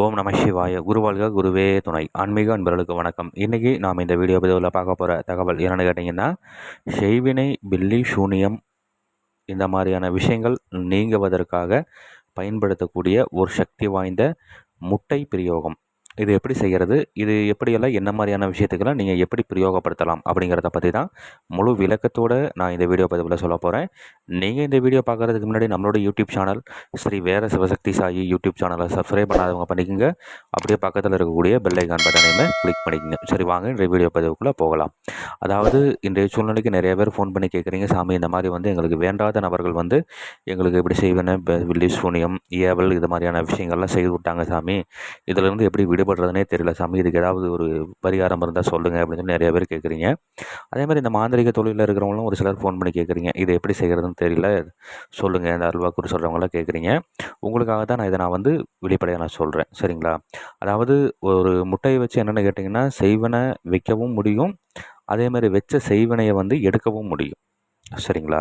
ஓம் நம சிவாய. குருவாழ்க குருவே துணை. ஆன்மீக அன்பர்களுக்கு வணக்கம். இன்றைக்கி நாம் இந்த வீடியோ பதிவில் பார்க்க போகிற தகவல் என்னென்னு கேட்டிங்கன்னா செய்வினை பில்லி சூனியம் இந்த மாதிரியான விஷயங்கள் நீங்குவதற்காக பயன்படுத்தக்கூடிய ஒரு சக்தி வாய்ந்த முட்டை பிரயோகம். இது எப்படி செய்கிறது இது எப்படியெல்லாம் என்ன மாதிரியான விஷயத்துக்கெல்லாம் நீங்கள் எப்படி பிரயோகப்படுத்தலாம் அப்படிங்கிறத பற்றி தான் முழு விளக்கத்தோடு நான் இந்த வீடியோ பதிவில் சொல்ல போகிறேன் நீங்கள் இந்த வீடியோ பார்க்குறதுக்கு முன்னாடி நம்மளோட யூடியூப் சேனல் ஸ்ரீ வேற சிவசக்தி சாயி யூடியூப் சேனலை சப்ஸ்கிரைப் பண்ணாதவங்க பண்ணிக்கோங்க. அப்படியே பக்கத்தில் இருக்கக்கூடிய பெல்லைக்கான் பட்டனையுமே கிளிக் பண்ணிக்கோங்க. சரி வாங்க இந்த வீடியோ பதிவுக்குள்ளே போகலாம். அதாவது இன்றைய சூழ்நிலைக்கு நிறைய பேர் ஃபோன் பண்ணி கேட்குறீங்க சாமி இந்த மாதிரி வந்து எங்களுக்கு வேண்டாத நபர்கள் வந்து எங்களுக்கு எப்படி செய்வேன்னு வில்லி சூனியம் ஏவல் இது மாதிரியான விஷயங்கள்லாம் செய்து விட்டாங்க சாமி. இதிலிருந்து எப்படி வீடியோ விடுபடுறதுனே தெரியல. சாமி இதுக்கு ஏதாவது ஒரு பரிகாரம் இருந்தால் சொல்லுங்கள் அப்படின்னு சொல்லி நிறைய பேர் கேட்குறீங்க. அதே மாதிரி இந்த மாந்திரிக தொழிலில் இருக்கிறவங்களும் ஒரு சிலர் ஃபோன் பண்ணி கேட்குறீங்க. இதை எப்படி செய்கிறதுன்னு தெரியல. சொல்லுங்கள் இந்த அல்வா குறி சொல்கிறவங்களாம் கேட்குறீங்க. உங்களுக்காக தான் நான் இதை நான் வந்து வெளிப்படையாக நான் சொல்கிறேன் சரிங்களா? அதாவது ஒரு முட்டையை வச்சு என்னென்னு கேட்டிங்கன்னா செய்வனை வைக்கவும் முடியும். அதே மாதிரி வச்ச செய்வனையை வந்து எடுக்கவும் முடியும். சரிங்களா?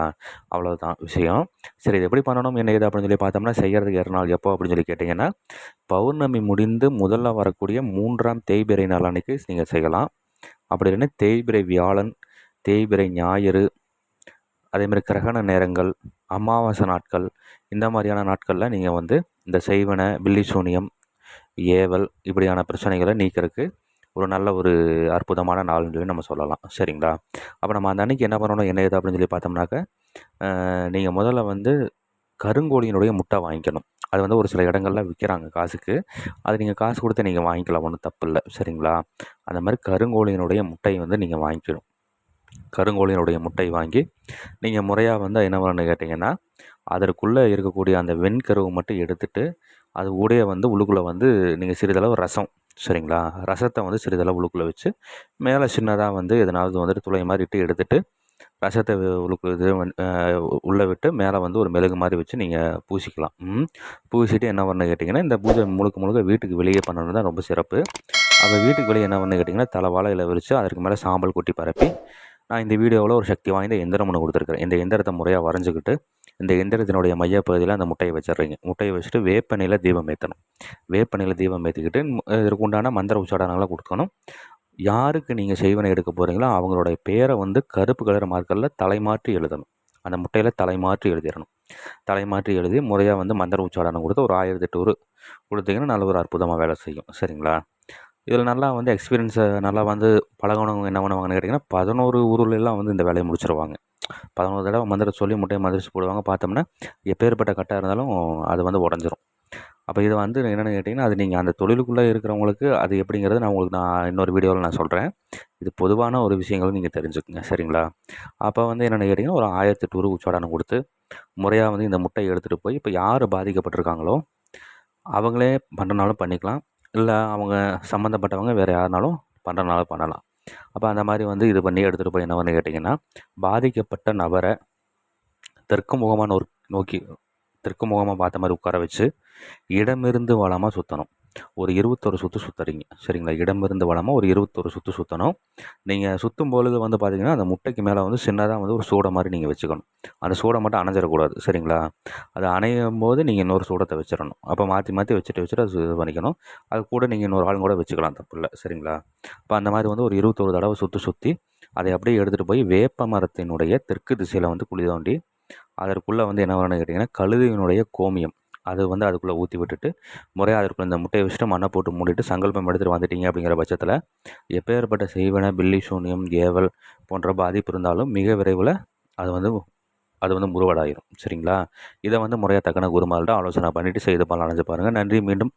அவ்வளோதான் விஷயம். சரி இது எப்படி பண்ணணும்? என்ன ஏது அப்படின்னு சொல்லி பார்த்தோம்னா செய்கிறதுக்கு ஏற நாள் எப்போ அப்படின்னு சொல்லி கேட்டிங்கன்னா பௌர்ணமி முடிந்து முதல்ல வரக்கூடிய மூன்றாம் தேய்பிரை நாள் அன்றைக்கி நீங்கள் செய்யலாம். அப்படி இல்லைன்னா தேய்பிரை வியாழன் தேய்பிரை ஞாயிறு அதேமாதிரி கிரகண நேரங்கள் அமாவாசை நாட்கள் இந்த மாதிரியான நாட்களில் நீங்கள் வந்து இந்த செய்வன பில்லி சூனியம் ஏவல் இப்படியான பிரச்சனைகளை நீக்கிறதுக்கு ஒரு நல்ல ஒரு அற்புதமான நாள்னு சொல்லி நம்ம சொல்லலாம். சரிங்களா? அப்போ நம்ம அந்த அன்றைக்கி என்ன பண்ணணும்? என்ன ஏது அப்படின்னு சொல்லி பார்த்தோம்னாக்க நீங்கள் முதல்ல வந்து கருங்கோழியினுடைய முட்டை வாங்கிக்கணும். அது வந்து ஒரு சில இடங்களில் விற்கிறாங்க காசுக்கு. அது நீங்கள் காசு கொடுத்து நீங்கள் வாங்கிக்கலாம். ஒன்றும் தப்பு இல்லை. சரிங்களா? அந்த மாதிரி கருங்கோழியினுடைய முட்டை வந்து நீங்கள் வாங்கிக்கணும். கருங்கோழியினுடைய முட்டை வாங்கி நீங்கள் முறையாக வந்து என்ன பண்ணணும்னு கேட்டிங்கன்னா அதற்குள்ளே இருக்கக்கூடிய அந்த வெண்கருவை மட்டும் எடுத்துட்டு அது உடைய வந்து உள்ளுக்குள்ளே வந்து நீங்கள் சிறிதளவு ரசம் சரிங்களா? ரசத்தை வந்து சிறிதளவு உழுக்குள்ளே வச்சு மேலே சின்னதாக வந்து எதனாவது வந்துட்டு துளை மாதிரி இட்டு எடுத்துகிட்டு ரசத்தை உழுக்கு இது உள்ளே விட்டு மேலே வந்து ஒரு மெழுகு மாதிரி வச்சு நீங்கள் பூசிக்கலாம். பூசிட்டு என்ன பண்ண கேட்டிங்கன்னா இந்த பூஜை முழுக்க முழுக்க வீட்டுக்கு வெளியே பண்ணணும் தான் ரொம்ப சிறப்பு. அப்போ வீட்டுக்கு வெளியே என்ன பண்ண கேட்டிங்கன்னா தலை வாழையில் விரித்து அதற்கு மேலே சாம்பல் கொட்டி பரப்பி நான் இந்த வீடியோவில் ஒரு சக்தி வாய்ந்த எந்திரம் ஒன்று கொடுத்துருக்குறேன். இந்த எந்திரத்தை முறையாக வரைஞ்சிக்கிட்டு இந்த எந்திரத்தினுடைய மையப்பகுதியில் அந்த முட்டையை வச்சிடுறீங்க. முட்டையை வச்சுட்டு வேப்பனையில் தீபம் ஏற்றணும் வேப்பனையில் தீபம் ஏற்றிக்கிட்டு இதற்கு உண்டான மந்திர உச்சாடனங்களை கொடுக்கணும். யாருக்கு நீங்கள் செய்வனை எடுக்க போகிறீங்களோ அவங்களுடைய பேரை வந்து கருப்பு கலர் மார்க்கரில் தலைமாற்றி எழுதணும். அந்த முட்டையில் தலைமாற்றி எழுதிடணும். தலைமாற்றி எழுதி முறையாக வந்து மந்திர உச்சாடனம் கொடுத்து ஒரு ஆயிரத்தி எட்டு கொடுத்தீங்கன்னா நல்ல ஒரு அற்புதமாக வேலை செய்யும். சரிங்களா? இதில் நல்லா வந்து எக்ஸ்பீரியன்ஸை நல்லா வந்து பழகணவங்க என்ன பண்ணுவாங்கன்னு கேட்டிங்கன்னா பதினோரு ஊர்லெலாம் வந்து இந்த வேலையை முடிச்சிருவாங்க. பதினோரு தடவை மந்திரம் சொல்லி முட்டையை மந்திரிச்சு போடுவாங்க. பார்த்தோம்னா எப்பேற்பட்ட கட்டாக இருந்தாலும் அது வந்து உடஞ்சிரும். அப்போ இது வந்து என்னென்னு கேட்டிங்கன்னா அது நீங்கள் அந்த தொழிலுக்குள்ளே இருக்கிறவங்களுக்கு அது எப்படிங்கிறது நான் உங்களுக்கு நான் இன்னொரு வீடியோவில் நான் சொல்கிறேன் இது பொதுவான ஒரு விஷயங்களும் நீங்கள் தெரிஞ்சுக்கோங்க. சரிங்களா? அப்போ வந்து என்னென்னு கேட்டிங்கன்னா ஒரு ஆயிரத்தி எட்டு உச்சாடனம் கொடுத்து முறையாக வந்து இந்த முட்டையை எடுத்துகிட்டு போய் இப்போ யார் பாதிக்கப்பட்டிருக்காங்களோ அவங்களே பண்ணுறனாலும் பண்ணிக்கலாம். இல்லை அவங்க சம்மந்தப்பட்டவங்க வேறு யாருனாலும் பண்ணுறனாலும் பண்ணலாம். அப்போ அந்த மாதிரி வந்து இது பண்ணி எடுத்துகிட்டு போய் என்ன வந்து கேட்டிங்கன்னா பாதிக்கப்பட்ட நபரை தெற்கு முகமான ஒரு நோக்கி தெற்கு முகமாக பார்த்த மாதிரி உட்கார வச்சு இடமிருந்து வளமாக சுற்றணும் ஒரு இருபத்தொரு சுற்று சுற்றுறீங்க சரிங்களா? இடமிருந்து வளமாக ஒரு இருபத்தொரு சுற்று சுற்றணும் நீங்கள் சுற்றும் பொழுது வந்து பார்த்தீங்கன்னா அந்த முட்டைக்கு மேலே வந்து சின்னதாக வந்து ஒரு சூடை மாதிரி நீங்கள் வச்சுக்கணும். அந்த சூடை மட்டும் அணைஞ்சிடக்கூடாது. சரிங்களா? அது அணையும் போது நீங்கள் இன்னொரு சூடத்தை வச்சிடணும். அப்போ மாற்றி மாற்றி வச்சுட்டு வச்சுட்டு அது இது பண்ணிக்கணும். அது கூட நீங்கள் இன்னொரு ஆளும் கூட வச்சுக்கலாம் தப்பு இல்லை சரிங்களா? அப்போ அந்த மாதிரி வந்து ஒரு இருபத்தொரு தடவை சுற்றி சுற்றி அதை அப்படியே எடுத்துகிட்டு போய் வேப்ப மரத்தினுடைய தெற்கு திசையில் வந்து குழி தோண்டி அதற்குள்ளே வந்து என்ன வரணும்னு கேட்டிங்கன்னா கழுதையினுடைய கோமியம். அது வந்து அதுக்குள்ளே ஊற்றி விட்டுட்டு முறையாக அதுக்குள்ளே இந்த முட்டையை வச்சுட்டு மண்ணை போட்டு மூடிட்டு சங்கல்பம் எடுத்துகிட்டு வந்துட்டீங்க அப்படிங்கிற பட்சத்தில் எப்பேற்பட்ட செய்வன பில்லி சூன்யம் ஏவல் போன்ற பாதிப்பு இருந்தாலும் மிக விரைவில் அது வந்து அது வந்து முருவடாயிரும் சரிங்களா? இதை வந்து முறையாக தக்கன குருமால்கிட்ட ஆலோசனை பண்ணிவிட்டு செய்து பண்ணலாம் அணைஞ்சு பாருங்கள் நன்றி. மீண்டும்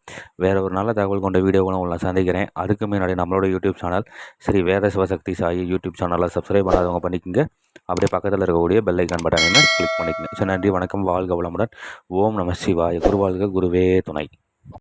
வேறு ஒரு நல்ல தகவல் கொண்ட வீடியோவும் உங்களை சந்திக்கிறேன். அதுக்கு முன்னாடி நம்மளோட YouTube channel Shri Veda Sivasakthi Sai YouTube சேனலில் சப்ஸ்கிரைப் பண்ணாதவங்க பண்ணிக்கோங்க. அப்படியே பக்கத்தில் இருக்கக்கூடிய பெல் ஐக்கான் பட்டனை கிளிக் பண்ணிக்கணும் ஸோ நன்றி. வணக்கம். வாழ்க வளமுடன். ஓம் நம சிவாய. குருவாழ்க குருவே துணை.